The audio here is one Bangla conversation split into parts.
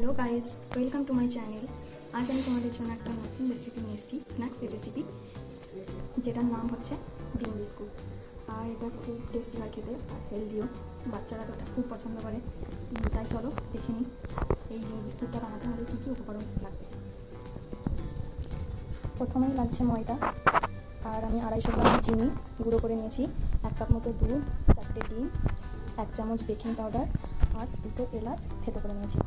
Hello guys welcome to my channel আজ আমি তোমাদের জন্য একটা নতুন রেসিপি নিয়ে এসেছি স্ন্যাক্সের রেসিপি যেটার নাম হচ্ছে ডিম বিস্কুট। আর এটা খুব টেস্টি হয় খেতে হেলদিও বাচ্চারা তো এটা খুব পছন্দ করে। তাই চলো দেখে নিই, এই ডিম বিস্কুটটা বানাতে আমাদের কী কী উপকরণ লাগবে। প্রথমেই লাগছে ময়দা, আর আমি আড়াইশো গ্রাম চিনি গুঁড়ো করে নিয়েছি, এক কাপ মতো দুধ, চারটে ডিম, এক চামচ বেকিং পাউডার আর দুটো এলাচ থেতো করে নিয়েছি।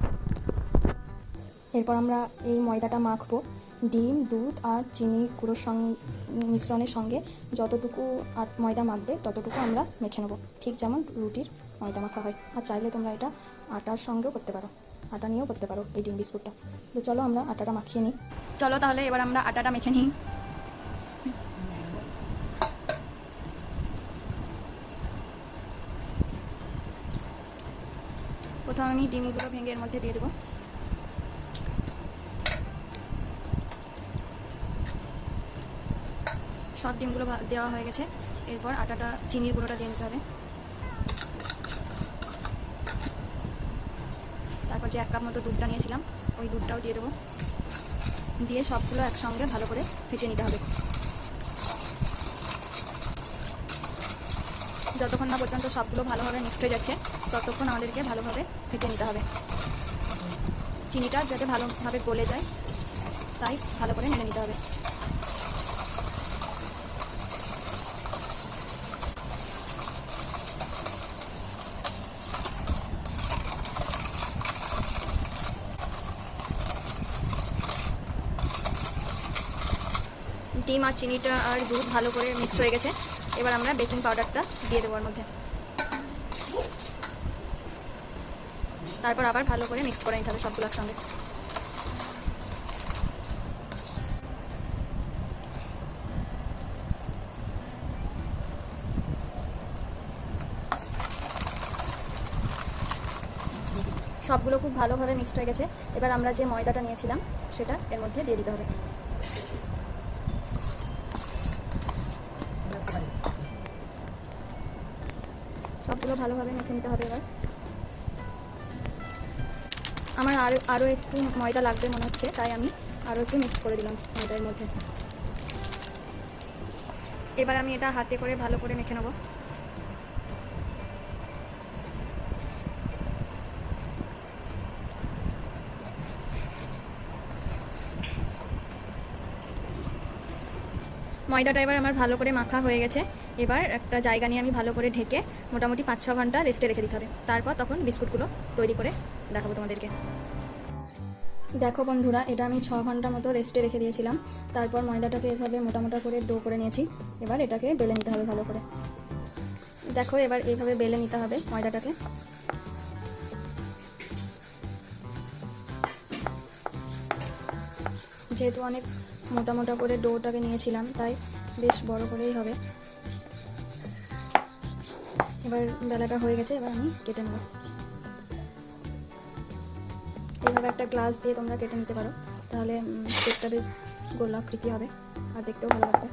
এরপর আমরা এই ময়দাটা মাখবো। ডিম, দুধ আর চিনি গুঁড়োর সঙ্গে মিশ্রণের সঙ্গে যতটুকু আর ময়দা মাখবে ততটুকু আমরা মেখে নেব। ঠিক যেমন রুটির ময়দা মাখা হয়। আর চাইলে তোমরা এটা আটার সঙ্গেও করতে পারো। আটা নিয়েও করতে পারো এই ডিম বিস্কুটটা। তো চলো আমরা আটাটা মাখিয়ে নিই। চলো তাহলে এবার আমরা আটাটা মেখে নিই। প্রথমে আমি ডিমগুলো ভেঙে এর মধ্যে দিয়ে দেবো। সব ডিমগুলো দেওয়া হয়ে গেছে। এরপর আটাটা, চিনির গুঁড়োটা দিয়ে নিতে হবে। তারপর যে এক কাপ মতো দুধটা নিয়েছিলাম, ওই দুধটাও দিয়ে দেবো। দিয়ে সবগুলো একসঙ্গে ভালো করে ফেটে নিতে হবে। যতক্ষণ না পর্যন্ত সবগুলো ভালোভাবে মিক্সড হয়ে যাচ্ছে, ততক্ষণ আমাদেরকে ভালোভাবে ফেটে নিতে হবে। চিনিটা যাতে ভালোভাবে গলে যায়, তাই ভালো করে নেড়ে নিতে হবে। ডিম আর চিনিটা আর দুধ ভালো করে মিক্সড হয়ে গেছে। এবার আমরা বেকিং পাউডারটা দিয়ে দেবো ওর মধ্যে। তারপর আবার ভালো করে মিক্স করে নিতে হবে সবগুলো একসঙ্গে। সবগুলো খুব ভালোভাবে মিক্সড হয়ে গেছে। এবার আমরা যে ময়দাটা নিয়েছিলাম, সেটা এর মধ্যে দিয়ে দিতে হবে। সবগুলো ভালোভাবে মেখে নিতে হবে এবার। আমার আরও আরও একটু ময়দা লাগবে মনে হচ্ছে, তাই আমি আরও একটু মিক্স করে দিলাম ময়দার মধ্যে। এবার আমি এটা হাতে করে ভালো করে মেখে নেব। ময়দাটা এবার আমার ভালো করে মাখা হয়ে গেছে। এবার একটা জায়গা নিয়ে আমি ভালো করে ঢেকে মোটামুটি পাঁচ ছ ঘণ্টা রেস্টে রেখে দিতে হবে। তারপর তখন বিস্কুটগুলো তৈরি করে দেখাবো তোমাদেরকে। দেখো বন্ধুরা, এটা আমি ছ ঘণ্টা মতো রেস্টে রেখে দিয়েছিলাম। তারপর ময়দাটাকে এভাবে মোটা মোটা করে ডো করে নিয়েছি। এবার এটাকে বেলে নিতে হবে ভালো করে। দেখো এবার এইভাবে বেলে নিতে হবে ময়দাটাকে। যেহেতু অনেক মোটা মোটা করে ডোটাকে নিয়েছিলাম, তাই বেশ বড় করেই হবে। এবার বেলাটা হয়ে গেছে, এবার আমি কেটে নেব। এইভাবে একটা গ্লাস দিয়ে তোমরা কেটে নিতে পারো। তাহলে কেকটা বেশ গোলাকৃতি হবে, আর দেখতেও ভালো লাগবে।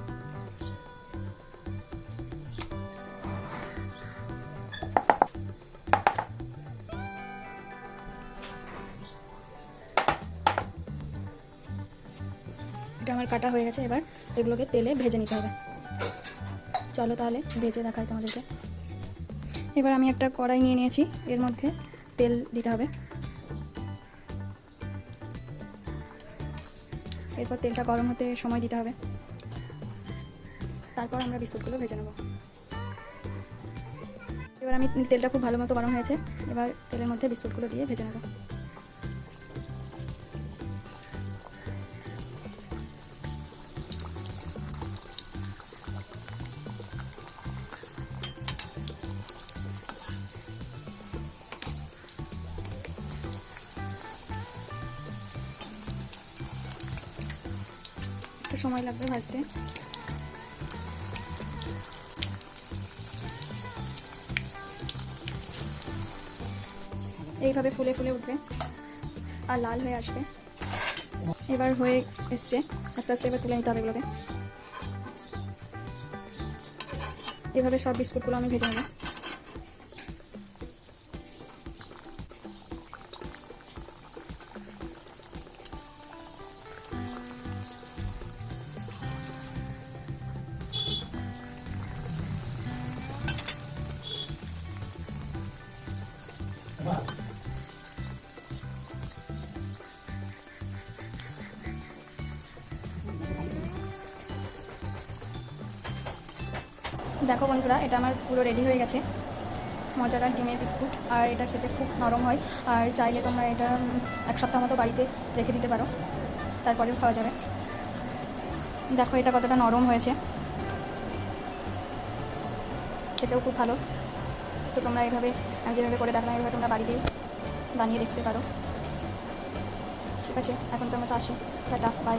এটা আমার কাটা হয়ে গেছে, এবার এগুলোকে তেলে ভেজে নিতে হবে। চলো তাহলে, ভেজে দেখাই তোমাদেরকে। এবার আমি একটা কড়াই নিয়ে নিয়েছি, এর মধ্যে তেল দিতে হবে। এরপর তেলটা গরম হতে সময় দিতে হবে। তারপর আমরা বিস্কুটগুলো ভেজে নেব। এবার আমি তেলটা খুব ভালো মতো গরম হয়েছে, এবার তেলের মধ্যে বিস্কুটগুলো দিয়ে ভেজে নেব। সময় লাগবে ভাজতে? এইভাবে ফুলে ফুলে উঠবে আর লাল হয়ে আসবে। এবার হয়ে এসছে। আস্তে আস্তে এবার তুলে নিতে হবে এগুলোকে। এভাবে সব বিস্কুটগুলো আমি ভেজে নেব। দেখো বন্ধুরা, এটা আমার পুরো রেডি হয়ে গেছে। মজাদার ডিমের বিস্কুট, আর এটা খেতে খুব নরম হয়। আর চাইলে তোমরা এটা এক সপ্তাহ মতো বাড়িতে রেখে দিতে পারো। তারপরেও খাওয়া যাবে। দেখো এটা কতটা নরম হয়েছে। খেতেও খুব ভালো। তো তোমরা এভাবে যেভাবে করে দেখলাম এইভাবে তোমরা বাড়িতেই বানিয়ে দেখতে পারো। ঠিক আছে এখন তোমরা তো আসি। Tata bye